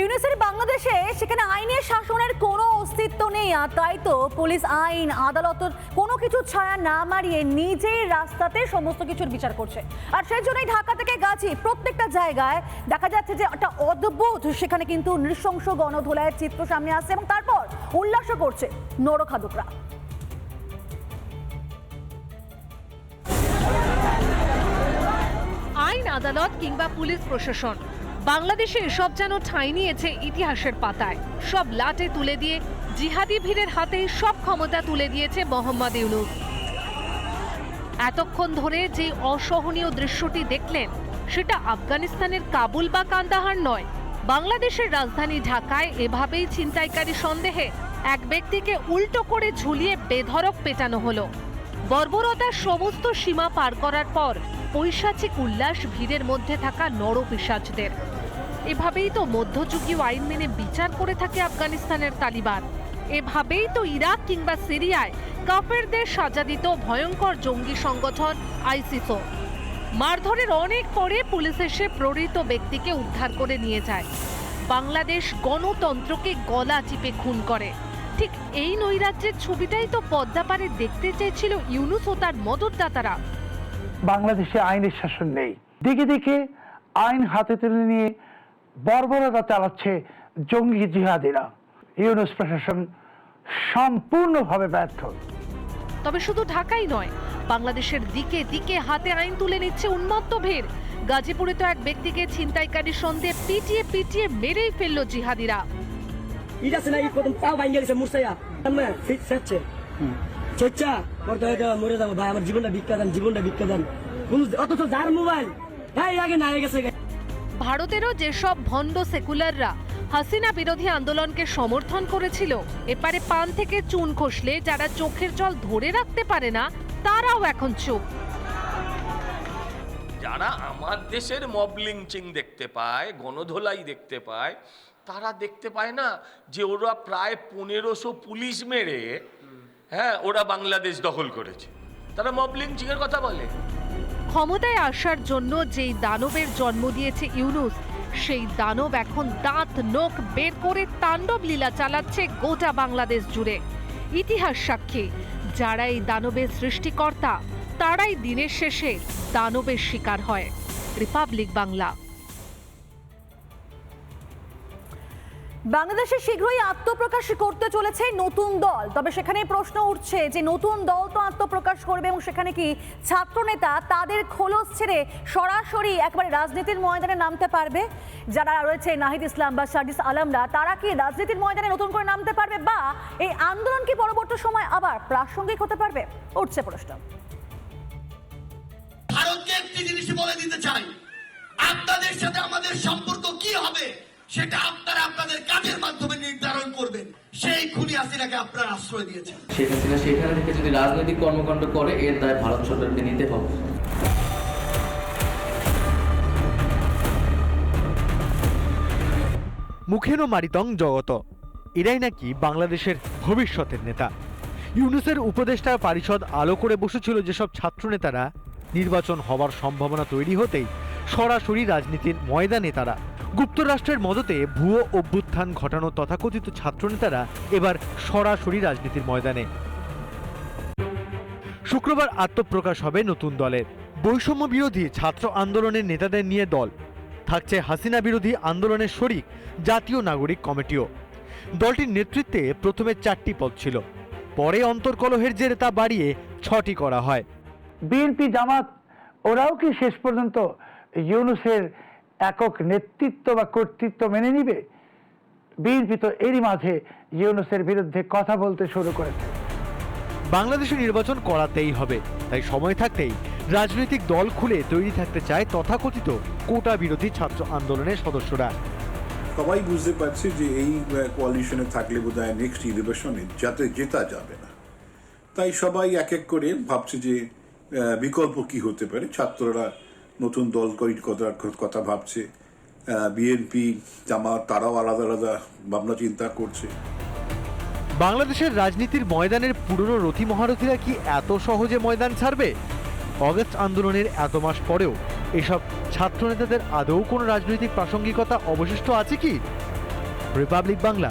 ইউনিসের বাংলাদেশে সেখানে আইনের শাসনের কোনো অস্তিত্ব নেই, আর তাই তো পুলিশ আইন আদালতের কোনো কিছু ছায়া না মারিয়ে নিজেই রাস্তাতে সমস্ত কিছুর বিচার করছে। আর সেই জন্যই ঢাকা থেকে গাছি প্রত্যেকটা জায়গায় দেখা যাচ্ছে যে একটা অদ্ভুত সেখানে কিন্তু নৃশংস গণধোলায়ের চিত্র সামনে আসছে এবং তারপর উল্লাসও করছে নরখাদকরা। আইন, আদালত কিংবা পুলিশ প্রশাসন। বাংলাদেশে এসব যেন ঠাঁই নিয়েছে ইতিহাসের পাতায়। সব লাটে তুলে দিয়ে, জিহাদি ভিড়ের হাতে সব ক্ষমতা তুলে দিয়েছে মোহাম্মদ ইউনুস। এতক্ষণ ধরে যে অসহনীয় দৃশ্যটি দেখলেন, সেটা আফগানিস্তানের কাবুল বা কান্দাহার নয়। বাংলাদেশের রাজধানী ঢাকায় এভাবেই ছিনতাইকারী সন্দেহে এক ব্যক্তিকে উল্টো করে ঝুলিয়ে বেধড়ক পেটানো হলো। বর্বরতার সমস্ত সীমা পার করার পর পৈশাচিক উল্লাস ভিড়ের মধ্যে থাকা নরপিসাজদের এভাবেই তো মধ্যযুগীয় আইন মেনে বিচার করে থাকে আফগানিস্তানের তালিবান। এভাবেই তো ইরাক কিংবা সিরিয়ায় কাফেরদের সাজা দিত ভয়ঙ্কর জঙ্গি সংগঠন আইসিসও। মারধরের অনেক পরে পুলিশ এসে প্রহৃত ব্যক্তিকে উদ্ধার করে নিয়ে যায়। বাংলাদেশ গণতন্ত্রকে গলা চিপে খুন করে। ঠিক এই নৈরাজ্যের ছবিটাই তো পদ্মাপারে দেখতে চেয়েছিল ইউনুস ও তার মদতদাতারা। বাংলাদেশে আইনের শাসন নেই। দেখে দেখে আইন হাতে তুলে নিয়ে বর্বরতা চালাচ্ছে জঙ্গি জিহাদিরা। ইউনুস প্রশাসন সম্পূর্ণভাবে ব্যর্থ। তবে শুধু ঢাকাই নয় বাংলাদেশের দিকে দিকে হাতে আইন তুলে নিচ্ছে উন্মত্ত ভিড়। গাজীপুরে তো এক ব্যক্তিকে ছিনতাইকারী সন্দেহে পিটিয়ে পিটিয়ে মেরেই ফেলল জিহাদিরা। মরে যাব। ভাই আমার জীবনটা ভিক্ষা দেন জীবনটা ভিক্ষা দেন। পুলিশ অথচ যার মোবাইল ভাই আগে না গেছে ভারতেরও যেসব ভণ্ড সেকুলাররা হাসিনা বিরোধী আন্দোলনকে সমর্থন করেছিল, এপারে পান থেকে চুন খসলে যারা চোখের জল ধরে রাখতে পারে না, তারাও এখন চুপ। যারা আমার দেশের মব লিঞ্চিং দেখতে পায়, গণধোলাই দেখতে পায়, তারা দেখতে পায় না যে ওরা প্রায় পনেরোশো পুলিশ মেরে হ্যাঁ ওরা বাংলাদেশ দখল করেছে। তারা মব লিঞ্চিং এর কথা বলে। ক্ষমতায় আসার জন্য যেই দানবের জন্ম দিয়েছে ইউনুস, সেই দানব এখন দাঁত, নোখ বের করে তাণ্ডব লীলা চালাচ্ছে গোটা বাংলাদেশ জুড়ে। ইতিহাস সাক্ষী, যারা এই দানবের সৃষ্টিকর্তা, তারাই দিনের শেষে দানবের শিকার হয়। রিপাবলিক বাংলা। বাংলাদেশে শীঘ্রই আত্মপ্রকাশ করতে চলেছে নতুন দল। তবে সেখানে প্রশ্ন উঠছে যে নতুন দল তো আত্মপ্রকাশ করবে এবং সেখানে কি ছাত্রনেতা তাদের খোলস ছেড়ে সরাসরি একবারে রাজনীতির ময়দানে নামতে পারবে? যারা রয়েছে নাহিদ ইসলাম বা সার্জিস আলমরা, তারা কি রাজনীতির ময়দানে নতুন করে নামতে পারবে বা এই আন্দোলন কি পরবর্তী সময় আবার প্রাসঙ্গিক হতে পারবে? উঠছে প্রশ্ন। জিনিস বলে চাই, আপনাদের সাথে আমাদের সম্পর্ক কি হবে? সেটা আপনারা আপনাদের কাজের মাধ্যমে নির্ধারণ করবেন। সেই খুনি হাসিনাকে আপনারা আশ্রয় দিয়েছেন। শেখ হাসিনা সেখানে থেকে যদি রাজনৈতিক কর্মকাণ্ড করে এর দায় ভারত সরকারকে নিতে হবে। মুখেনো মারিতং জগত এরাই নাকি বাংলাদেশের ভবিষ্যতের নেতা? ইউনুসের উপদেষ্টা পরিষদ আলো করে বসেছিল যেসব ছাত্রনেতারা নির্বাচন হওয়ার সম্ভাবনা তৈরি হতেই সরাসরি রাজনীতির ময়দানে তারা গুপ্তরাষ্ট্রের মদতে ভুয়ো অভ্যুত্থান ঘটানো তথাকথিত ছাত্রনেতারা এবার সরাসরি রাজনীতির ময়দানে। শুক্রবার আত্মপ্রকাশ হবে নতুন দলের। বৈষম্য বিরোধী ছাত্র আন্দোলনের নেতাদের নিয়ে দল। থাকছে হাসিনা বিরোধী আন্দোলনের শরিক জাতীয় নাগরিক কমিটিও। দলটির নেতৃত্বে প্রথমে চারটি পদ ছিল। পরে অন্তর্কলহের জেরে তা বাড়িয়ে ছটি করা হয়। বিএনপি জামাত, ওরাও কি শেষ পর্যন্ত ইউনুসের একক নেতৃত্ব বা কর্তৃত্ব মেনে নিবে? বিএনপি তো এরই মাঝে ইউনুসের বিরুদ্ধে কথা বলতে শুরু করেছে। বাংলাদেশে নির্বাচন করাতেই হবে তাই সময় থাকতেই রাজনৈতিক দল খুলে তৈরি থাকতে চায় তথাকথিত কোটা বিরোধী ছাত্র আন্দোলনের সদস্যরা। সবাই বুঝতে পারছে যে এই কোয়ালিশনে থাকলে বোধ হয় নেক্সট ইলেকশনে যাতে জেতা যাবে না। তাই সবাই এক এক করে ভাবছে যে বিকল্প কি হতে পারে? ছাত্ররা নতুন দল করার কথা ভাবছে। বিএনপি জামাত, তারাও আলাদা আলাদা ভাবনা চিন্তা করছে। বাংলাদেশের রাজনীতির ময়দানের পুরনো রথী মহারথীরা কি এত সহজে ময়দান ছাড়বে? অগস্ট আন্দোলনের এত মাস পরেও এসব ছাত্রনেতাদের আদৌ কোনো রাজনৈতিক প্রাসঙ্গিকতা অবশিষ্ট আছে কি? রিপাবলিক বাংলা।